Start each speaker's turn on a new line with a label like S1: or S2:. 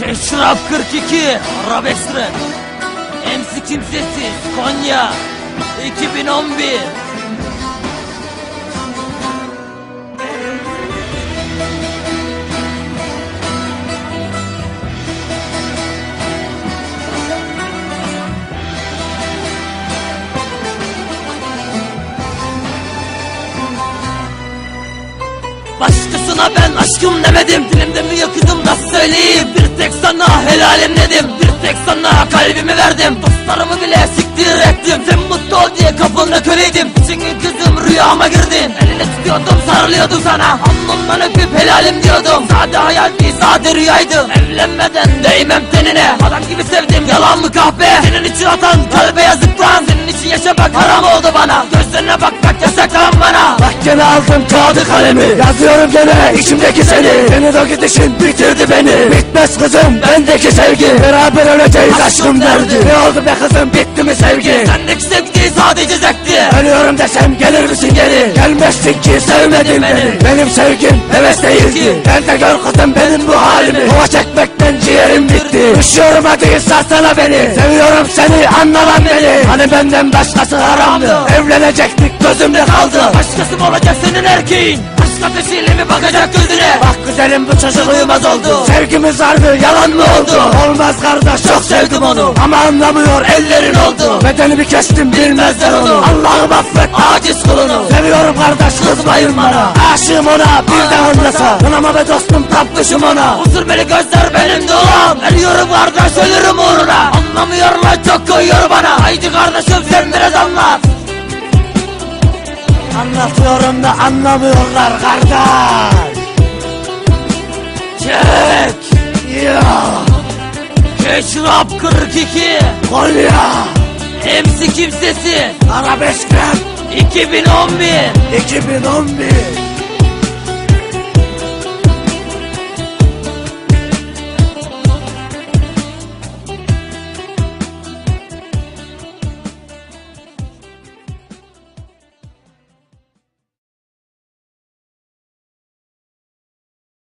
S1: Keşraf 42 Arabesk Rap MC Kimsesiz Konya 2011 Başkasına ben aşkım demedim. Dilimde mi yakıdım nasıl sana helalim dedim Bir tek sana kalbimi verdim. Dostlarımı bile siktir ettim. Sen mutlu ol diye kapında köleydim Çünkü kızım rüyama girdin Elini tutuyordum sarılıyordum sana. Alnımdan öpüp helalim diyordum. Sade hayal değil sade rüyaydı. Evlenmeden değmem tenine. Adam gibi sevdim yalan mı kahpe? Senin için atan kalbe yazık lan. Senin için yaşamak haram oldu bana. Gözlerine bakmak yasak lan bana
S2: Mahkeme aldım kağıdı kalemi. Yazıyorum gene içimdeki seni. Senin o gidişin bitirdi beni. Bitmez kızım bendeki sevgi. Beraber öleceğiz aşkım derdi. Ne oldu be kızım bitti mi sevgi?
S1: Sendeki sevgi sadece zevkti
S2: Ölüyorum Gelmezsin ki sevmedin beni. Benim sevgim heves değildi. Gel de gör kızım benim bu halimi. Hava çekmekten ciğerim bitti. Üşüyorum hadi sarsana beni. Seviyorum seni anla lan beni. Hani benden başkası haramdı. Evlenecektik gözümde kaldı.
S1: Başkası mı olacak senin erkeğin? Aşk ateşiyle mi bakacak gözüne?
S2: Bak güzelim bu çocuk uyumaz oldu. Sevgimiz vardı yalan mı oldu. Olmaz onu. Ama anlamıyor ellerin oldu. Bedenimi kestim bilmezler onu. Allah'ım affet. Aciz kulunu. Seviyorum kardeş kızmayın bana. Aşığım ona bir de anlasa. Kınama be dostum tapmışım ona.
S1: Huzur beni gözler benim doğam Eriyorum kardeş ölürüm uğruna. Anlamıyorlar çok koyuyor bana. Haydi kardeşim sen biraz anlat.
S2: Anlatıyorum da anlamıyorlar kardeş. Ya
S1: Keşrap 42
S2: Konya
S1: MC kimsesi.
S2: Arabesk rap
S1: 2011
S2: 2011